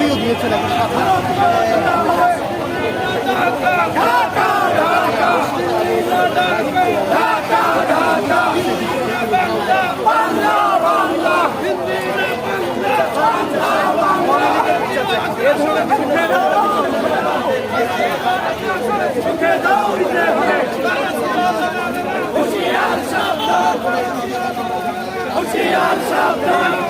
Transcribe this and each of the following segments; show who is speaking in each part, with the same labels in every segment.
Speaker 1: ছবিও দিয়েছেন একই সাথে
Speaker 2: হুশিয়ার শব্দ হুশিয়ার শব্দ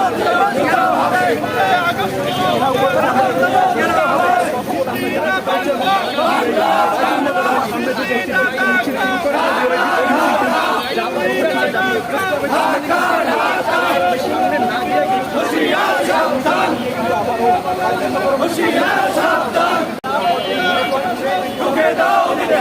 Speaker 2: হুশিয়ার সাবধান। ঢুকে দাও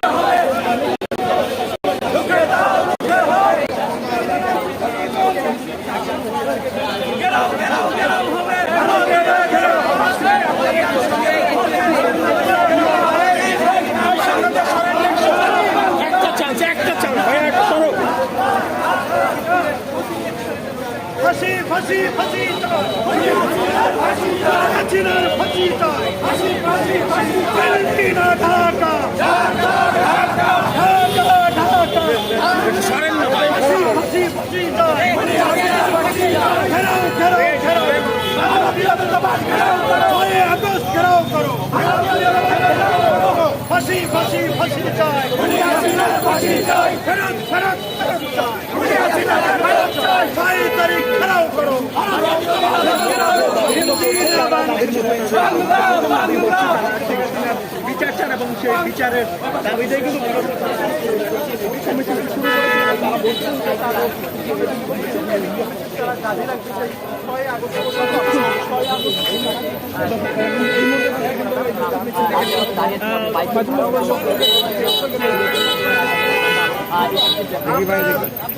Speaker 2: ফাঁসি ফাঁসি ফাঁসি
Speaker 1: হাসিনার ফাঁসি চাই হাসি ফাঁসি ফাঁসি না
Speaker 2: বিচার চান এবং সেই বিচারের দাবিটাই কিন্তু করেছে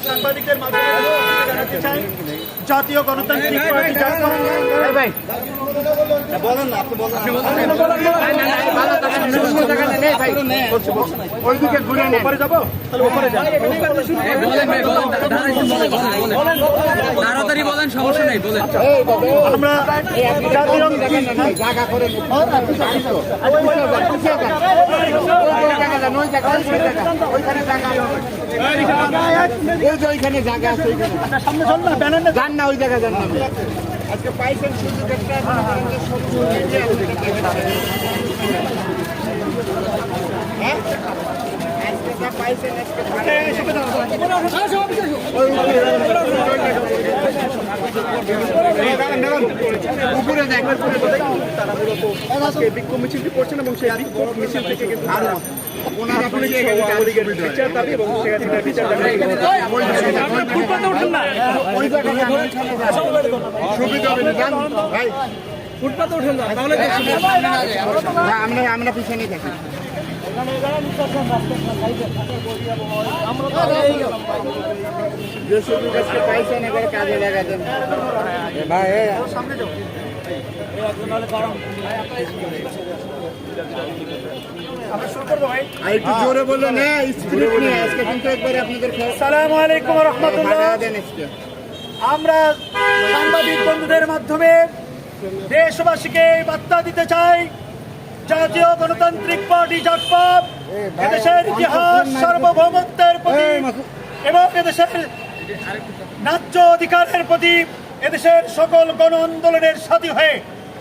Speaker 1: সাংবাদিকের মাধ্যমে জানাতে চাই জাতীয় গণতান্ত্রিক পার্টি
Speaker 2: বলেন না আপনি
Speaker 1: ওইদিকে ঘুরে ওপরে যাব? তাহলে ওপরে
Speaker 3: তাড়াতাড়ি বলেন সমস্যা নেই বলেন।
Speaker 1: আমরা জাতীয়
Speaker 4: ওইখানে জায়গা আছে। ওইখানে
Speaker 1: সামনে চল না ব্যানার
Speaker 4: যান না ওই জায়গা যান না। আজকে পাইছেন সুযোগ একটা হ্যাঁ? আজকে যা পাইছেন আজকে উপরে দেখ।
Speaker 2: তারা মূলত আজকে বিক্ষোভ মিছিলটি করছেন এবং সেই বিক্ষোভ মিছিল থেকে কিন্তু তাহলে
Speaker 4: আমরা পিছনে থাকি যে সুযোগ কাজে লাগাতেন ভাই এই, আর
Speaker 1: আমরা সাংবাদিক বন্ধুদের মাধ্যমে দেশবাসীকে বার্তা দিতে চাই জাতীয় গণতান্ত্রিক পার্টি জাটপাত এদেশের ইতিহাস সার্বভৌমত্বের প্রতি এবং এদেশের ন্যায্য অধিকারের প্রতি এদেশের সকল গণ আন্দোলনের সাথী হয়ে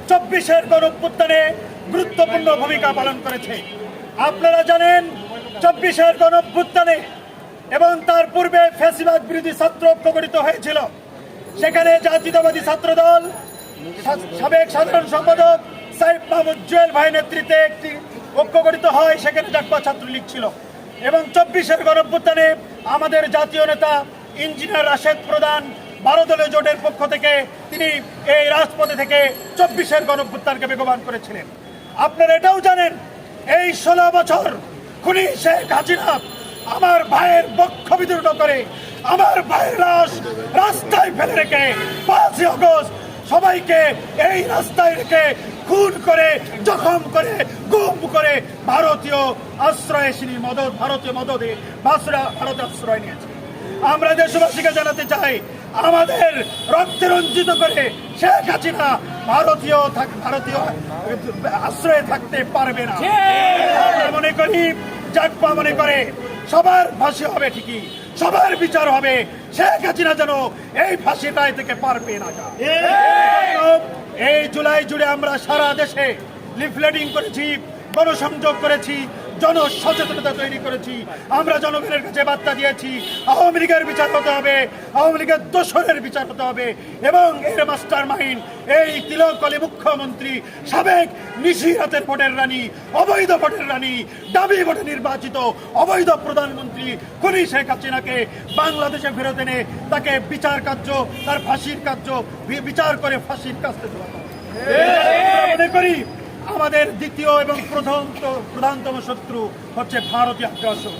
Speaker 1: চব্বিশের গণ অভ্যুত্থানে গুরুত্বপূর্ণ ভূমিকা পালন করেছে। আপনারা জানেন, চব্বিশের গণ অভ্যুত্থানে এবং তার পূর্বে ফ্যাসিবাদ বিরোধী ছাত্র ঐক্য গঠিত হয়েছিল। সেখানে জাতীয়তাবাদী ছাত্র দল সাবেক সাধারণ সম্পাদক সাইফ মাহমুদ জুয়েল ভাই নেতৃত্বে একটি ঐক্য গঠিত হয়, সেখানে জাকপা ছাত্রলীগ ছিল। এবং চব্বিশের গণভ্যুত্থানে আমাদের জাতীয় নেতা ইঞ্জিনিয়ার রাশেদ প্রধান বারো দলীয় জোটের পক্ষ থেকে তিনি এই রাজপথে থেকে চব্বিশের গণভ্যুত্থানকে বেগবান করেছিলেন। আপনারা এটাও জানেন, এই ষোলো বছর খুনি শেখ হাসিনা আমার ভাইয়ের বক্ষ বিদূর্ণ করে, আমার ভাইয়ের লাশ রাস্তায় ফেলে রেখে পাঁচই অগস্ট সবাইকে এই রাস্তায় রেখে খুন করে, জখম করে, গুম করে ভারতীয় আশ্রয় শ্রী মদত, ভারতীয় মদতে ভাসরা ভারত আশ্রয় নিয়েছে। আমরা দেশবাসীকে জানাতে চাই আমাদের রক্তে রঞ্জিত করে শেখ হাসিনা ভারতীয় ভারতীয় আশ্রয়ে থাকতে পারবে না। মনে করি জাগপা মনে করে সবার ফাঁসি হবে ঠিকই সবার বিচার হবে। শেখ হাসিনা যেন এই রায় থেকে পারবে না এই জুলাই জুড়ে আমরা সারা দেশে লিফলেটিং করেছি গণসংযোগ করেছি জনসচেতনতা তৈরি করেছি। আমরা জনগণের কাছে বার্তা দিয়েছি, আওয়ামী লীগের বিচার হতে হবে, আওয়ামী লীগের দোষরের বিচার হতে হবে এবং এর মাস্টার মাইন্ড এই তিলকলি মুখ্যমন্ত্রী সাবেক নিশিরাতের ভোটের রানী, অবৈধ ভোটের রানী, দাবি ভোটে নির্বাচিত অবৈধ প্রধানমন্ত্রী খুনি শেখ হাসিনাকে বাংলাদেশে ফেরত এনে তাকে বিচার কার্য, তার ফাঁসির কার্য বিচার করে ফাঁসির কাজতে মনে করি আমাদের দ্বিতীয় এবং প্রথম প্রধানতম শত্রু হচ্ছে ভারতীয় আগ্রাসন।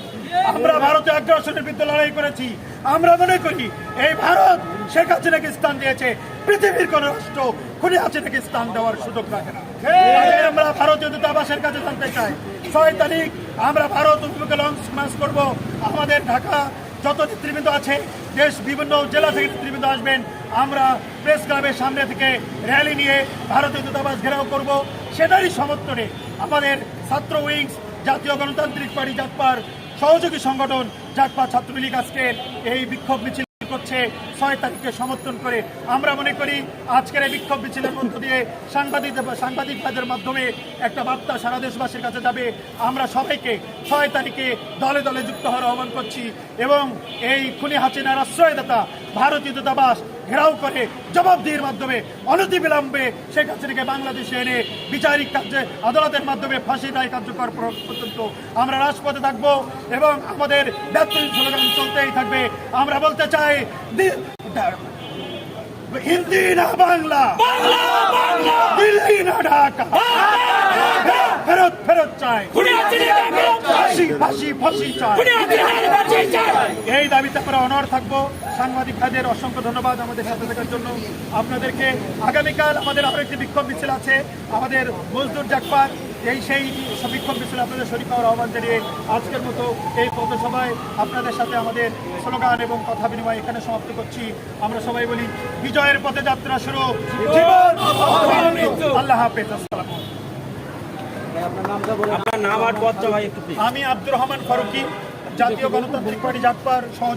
Speaker 1: আমরা ভারতীয় আগ্রাসনের বিরুদ্ধে লড়াই করেছি। আমরা মনে করি, এই ভারত শেখ হাসিনাকে স্থান দিয়েছে, পৃথিবীর কোন রাষ্ট্র খুনি হাসিনাকে স্থান দেওয়ার সুযোগ রাখে না। আমরা ভারতীয় দূতাবাসের কাছে জানতে চাই, ছয় তারিখ আমরা ভারত অভিমুখে লঞ্চ মাস করব। আমাদের ঢাকা যত নেতৃবৃন্দ আছে, দেশ বিভিন্ন জেলা থেকে নেতৃবৃন্দ আসবেন, আমরা প্রেস ক্লাবের সামনে থেকে র্যালি নিয়ে ভারতীয় দূতাবাস ঘেরাও করব। সেটারই সমর্থনে আমাদের ছাত্র উইংস, জাতীয় গণতান্ত্রিক পার্টি জাতপার সহযোগী সংগঠন জাতপা ছাত্রলীগ আজকে এই বিক্ষোভ মিছিল করছে ছয় তারিখকে সমর্থন করে। আমরা মনে করি, আজকের এই বিক্ষোভ মিছিলের মধ্য দিয়ে সাংবাদিক সাংবাদিক কাজের মাধ্যমে একটা বার্তা সারা দেশবাসীর কাছে যাবে। আমরা সবাইকে ছয় তারিখে দলে দলে যুক্ত হওয়ার আহ্বান করছি এবং এই খুনি হাসিনার আশ্রয়দাতা, ভারতীয় দূতাবাস ঘেরাও করে জবাবদিহির মাধ্যমে অনতি অনতিবিলম্বে শেখ হাসিনাকে বাংলাদেশে এনে বিচারিক কার্যে আদালতের মাধ্যমে ফাঁসি রায় কার্যকর পর্যন্ত আমরা রাজপথে থাকব এবং আমাদের ব্যক্তি স্লোগান চলতেই থাকবে। আমরা বলতে চাই হিন্দি না বাংলা? দিল্লি না ঢাকা? ফেরত ফেরত চাই। ফাঁসি ফাঁসি ফাঁসি চাই। এই দাবিতে আমরা অনর থাকব। সাংবাদিক ভাইদের অসংখ্য ধন্যবাদ আমাদের সাথে থাকার জন্য। আপনাদেরকে আগামীকাল আমাদের আরও একটি বিক্ষোভ মিছিল আছে। আমাদের মজদুর জাকপার এই সেই বিক্ষোভ মিছিল আপনাদের শরীর হওয়ার আহ্বান জানিয়ে আজকের মতো এই পথসভায় আপনাদের সাথে আমাদের স্লোগান এবং কথা বিনিময় এখানে সমাপ্ত করছি আমরা সবাই বলি বিজয়ের পথে যাত্রা শুরু। আল্লাহ হাফেজ আসসালাম
Speaker 2: আপনার নাম আর পদটা ভাই একটু please।
Speaker 1: আমি আব্দুর রহমান ফারুকি জাতীয় গণতান্ত্রিক পার্টি জাতপার সহ